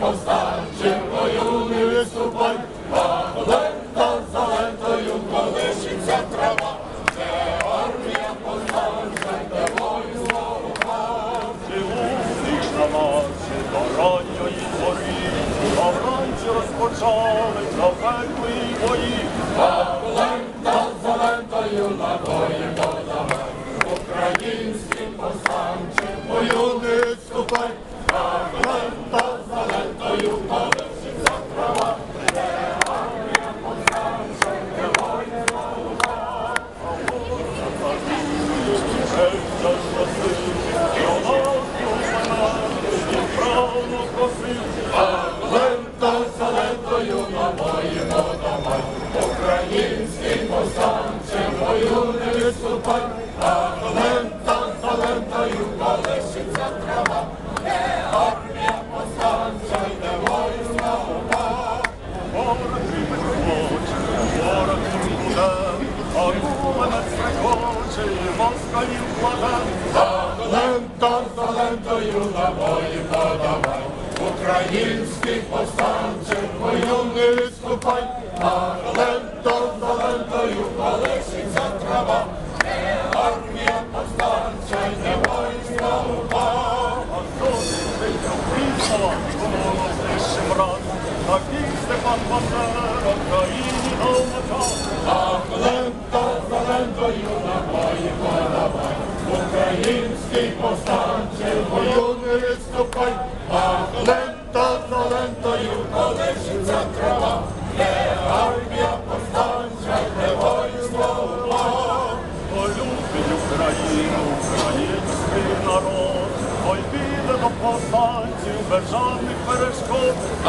повстанчим не виступай, а лента за лентою колишиться трава. Це армія повстанча, де воїнство Усіх на марші до ранньої зорі, а вранці розпочали запеклі бої. лента за лентою набої подавай, український повстанчим бою не виступай, а лента за лентою колишиться трава, де армія повстанча, де воїнська упа. Ворог кріпить хоче, ворог він буде, а куменець стрекоче, і москалів кладе. Лента за лентою набої подавай, український повстанчим не виступай, а лента за лентою колишиться трава, де армія повстанча, де воїнська упа. Такий Степан Бандера країні дав наказ. А лента за лентою набої подавай, український повстанче бою не виступай, а лента за лентою колишиться трава, армія повстанча, де воїнство. Полюбить Україну, український народ, ой піде до повстанців без жодних перешкод. А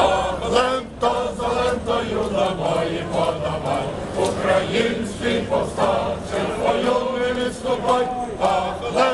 лента за лентою набої подавай, український повстанче в бою не виступай, а лента